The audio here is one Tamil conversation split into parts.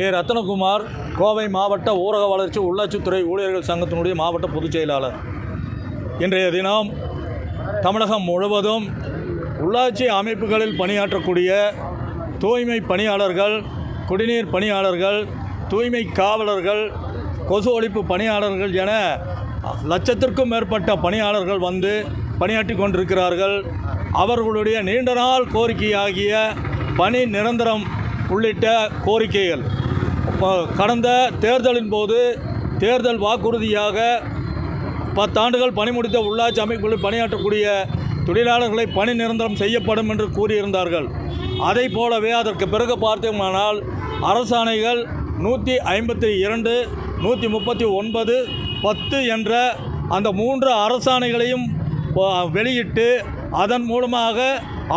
கே. ரத்னகுமார் கோவை மாவட்ட ஊரக வளர்ச்சி உள்ளாட்சித்துறை ஊழியர்கள் சங்கத்தினுடைய மாவட்ட பொதுச் செயலாளர். இன்றைய தினம் தமிழகம் முழுவதும் உள்ளாட்சி அமைப்புகளில் பணியாற்றக்கூடிய தூய்மை பணியாளர்கள் குடிநீர் பணியாளர்கள் தூய்மை காவலர்கள் கொசு ஒழிப்பு பணியாளர்கள் என லட்சத்திற்கும் மேற்பட்ட பணியாளர்கள் வந்து பணியாற்றி கொண்டிருக்கிறார்கள். அவர்களுடைய நீண்ட நாள் கோரிக்கையாகிய பணி நிரந்தரம் உள்ளிட்ட கோரிக்கைகள். கடந்த தேர்தலின் போது தேர்தல் வாக்குறுதியாக பத்தாண்டுகள் பணி முடித்த உள்ளாட்சி அமைப்புகளில் பணியாற்றக்கூடிய தொழிலாளர்களை பணி நிரந்தரம் செய்யப்படும் என்று கூறியிருந்தார்கள். அதை போலவே அதற்கு பிறகு பார்த்தோமானால் அரசாணைகள் நூற்றி ஐம்பத்தி இரண்டு நூற்றி முப்பத்தி ஒன்பது பத்து என்ற அந்த மூன்று அரசாணைகளையும் வெளியிட்டு அதன் மூலமாக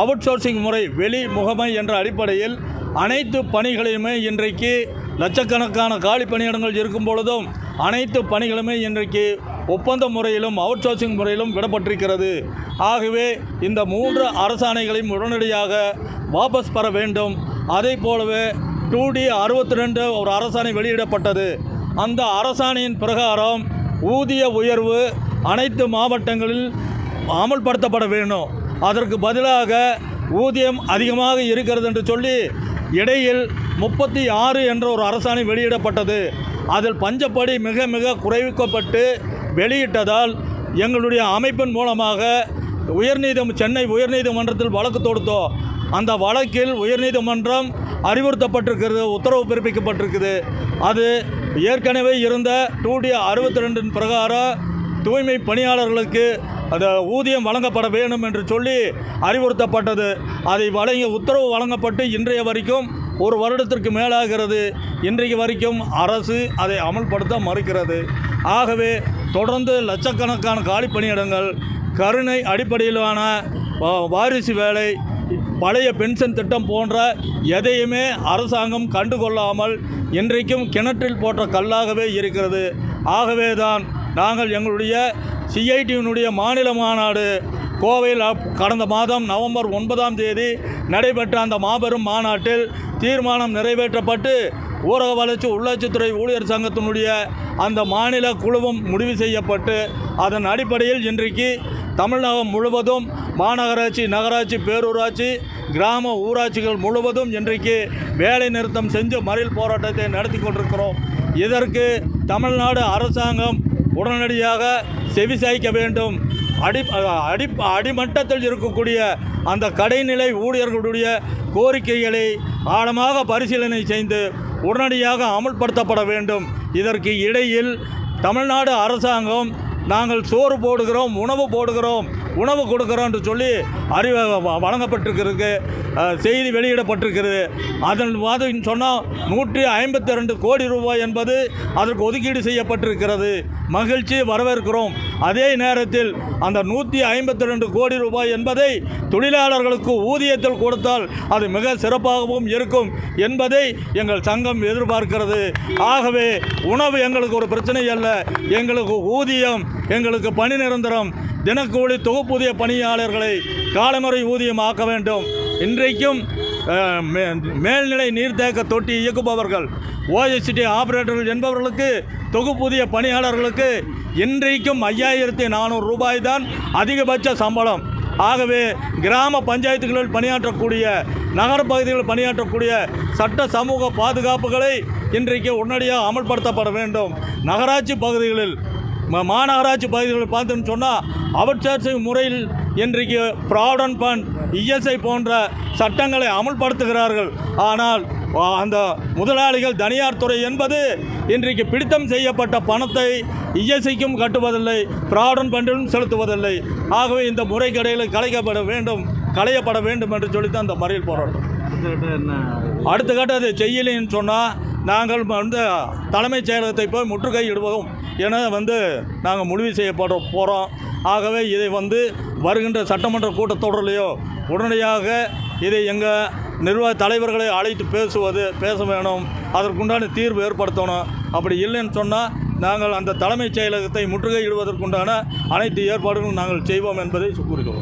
அவுட் சோர்சிங் முறை வெளி முகமை என்ற அடிப்படையில் அனைத்து பணிகளையுமே இன்றைக்கு லட்சக்கணக்கான காலி பணியிடங்கள் இருக்கும் பொழுதும் அனைத்து பணிகளுமே இன்றைக்கு ஒப்பந்த முறையிலும் அவுட் சோர்சிங் முறையிலும் விடப்பட்டிருக்கிறது. ஆகவே இந்த மூன்று அரசாணைகளையும் உடனடியாக வாபஸ் பெற வேண்டும். அதே போலவே டூ டி அறுபத்தி ரெண்டு ஒரு அரசாணை வெளியிடப்பட்டது. அந்த அரசாணையின் பிரகாரம் ஊதிய உயர்வு அனைத்து மாவட்டங்களில் அமல்படுத்தப்பட வேண்டும். அதற்கு பதிலாக ஊதியம் அதிகமாக இருக்கிறது என்று சொல்லி இடையில் முப்பத்தி ஆறு என்ற ஒரு அரசாணை வெளியிடப்பட்டது. அதில் பஞ்சப்படி மிக மிக குறைவிக்கப்பட்டு வெளியிட்டதால் எங்களுடைய அமைப்பின் மூலமாக உயர்நீதி சென்னை உயர்நீதிமன்றத்தில் வழக்கு தொடுத்தோம். அந்த வழக்கில் உயர்நீதிமன்றம் அறிவுறுத்தப்பட்டிருக்கிறது உத்தரவு பிறப்பிக்கப்பட்டிருக்குது. அது ஏற்கனவே இருந்த டூ டி அறுபத்தி ரெண்டின் பிரகாரம் தூய்மை பணியாளர்களுக்கு அந்த ஊதியம் வழங்கப்பட வேண்டும் என்று சொல்லி அறிவுறுத்தப்பட்டது. அதை வழங்கி உத்தரவு வழங்கப்பட்டு இன்றைய வரைக்கும் ஒரு வருடத்திற்கு மேலாகிறது. இன்றைக்கு வரைக்கும் அரசு அதை அமல்படுத்த மறுக்கிறது. ஆகவே தொடர்ந்து லட்சக்கணக்கான காலி பணியிடங்கள் கருணை அடிப்படையிலான வாரிசு வேலை பழைய பென்ஷன் திட்டம் போன்ற எதையுமே அரசாங்கம் கண்டுகொள்ளாமல் இன்றைக்கும் கிணற்றில் போட்ட கல்லாகவே இருக்கிறது. ஆகவே தான் நாங்கள் எங்களுடைய சிஐடியினுடைய மாநில மாநாடு கோவையில் கடந்த மாதம் நவம்பர் ஒன்பதாம் தேதி நடைபெற்ற அந்த மாபெரும் மாநாட்டில் தீர்மானம் நிறைவேற்றப்பட்டு ஊரக வளர்ச்சி உள்ளாட்சித்துறை ஊழியர் சங்கத்தினுடைய அந்த மாநில குழுவும் முடிவு செய்யப்பட்டு அதன் அடிப்படையில் இன்றைக்கு தமிழகம் முழுவதும் மாநகராட்சி நகராட்சி பேரூராட்சி கிராம ஊராட்சிகள் முழுவதும் இன்றைக்கு வேலை நிறுத்தம் செஞ்சு மறியல் போராட்டத்தை நடத்தி கொண்டிருக்கிறோம். இதற்கு தமிழ்நாடு அரசாங்கம் உடனடியாக செவிசாய்க்க வேண்டும். அடி அடி அடிமட்டத்தில் இருக்கக்கூடிய அந்த கடைநிலை ஊழியர்களுடைய கோரிக்கைகளை ஆழமாக பரிசீலனை செய்து உடனடியாக அமல்படுத்தப்பட வேண்டும். இதற்கு இடையில் தமிழ்நாடு அரசாங்கம் நாங்கள் சோறு போடுகிறோம் உணவு போடுகிறோம் உணவு கொடுக்குறோன்னு சொல்லி அறிவு வ- வழங்கப்பட்டிருக்கிறது. செய்தி வெளியிடப்பட்டிருக்கிறது. அதன் வாதம் சொன்னால் நூற்றி ஐம்பத்தி ரெண்டு கோடி ரூபாய் என்பது அதற்கு ஒதுக்கீடு செய்யப்பட்டிருக்கிறது. மகிழ்ச்சி வரவேற்கிறோம். அதே நேரத்தில் அந்த நூற்றி ஐம்பத்தி ரெண்டு கோடி ரூபாய் என்பதை தொழிலாளர்களுக்கு ஊதியத்தில் கொடுத்தால் அது மிக சிறப்பாகவும் இருக்கும் என்பதை எங்கள் சங்கம் எதிர்பார்க்கிறது. ஆகவே உணவு எங்களுக்கு ஒரு பிரச்சனை அல்ல. எங்களுக்கு ஊதியம் எங்களுக்கு பணி நிரந்தரம். தினக்கூலி தொகுப்புதிய பணியாளர்களை காலமுறை ஊதியம் ஆக்க வேண்டும். இன்றைக்கும் மே- மேல்நிலை நீர்த்தேக்க தொட்டி இயக்குபவர்கள் ஓஎஸ்டி ஆபரேட்டர்கள் என்பவர்களுக்கு தொகுப்புதிய பணியாளர்களுக்கு இன்றைக்கும் ஐயாயிரத்தி நானூறு ரூபாய் தான் அதிகபட்ச சம்பளம். ஆகவே கிராம பஞ்சாயத்துகளில் பணியாற்றக்கூடிய நகர பகுதிகளில் பணியாற்றக்கூடிய சட்ட சமூக பாதுகாப்புகளை இன்றைக்கு உடனடியாக அமல்படுத்தப்பட வேண்டும். நகராட்சி பகுதிகளில் மாநகராட்சி பகுதிகளில் பார்த்தோம்னு சொன்னால் அவுட்சோர்சிங் முறையில் இன்றைக்கு ப்ராவிடன் ஃபண்ட் இஎஸ்ஐ போன்ற சட்டங்களை அமல்படுத்துகிறார்கள். ஆனால் அந்த முதலாளிகள் தனியார் துறை என்பது இன்றைக்கு பிடித்தம் செய்யப்பட்ட பணத்தை இஎஸ்ஐக்கும் கட்டுவதில்லை ப்ராவிடன் ஃபண்டிலும் செலுத்துவதில்லை. ஆகவே இந்த முறைகேடுகளை கலைக்கப்பட வேண்டும். களையப்பட வேண்டும் என்று சொல்லித்தான் அந்த மறியல் போராட்டம். அடுத்த கட்ட அதை செய்யலைன்னு சொன்னால் நாங்கள் வந்து தலைமைச் செயலகத்தை போய் முற்றுகையிடுவதும் என வந்து நாங்கள் முடிவு செய்யப்பட போகிறோம் ஆகவே இதை வந்து வருகின்ற சட்டமன்ற கூட்டத்தொடரிலேயோ உடனடியாக இதை எங்கள் நிர்வாக தலைவர்களை அழைத்து பேசுவது பேச வேணும் அதற்குண்டான தீர்வு ஏற்படுத்தணும். அப்படி இல்லைன்னு சொன்னால் நாங்கள் அந்த தலைமைச் செயலகத்தை முற்றுகையிடுவதற்குண்டான அனைத்து ஏற்பாடுகளும் நாங்கள் செய்வோம் என்பதை கூறுகிறோம்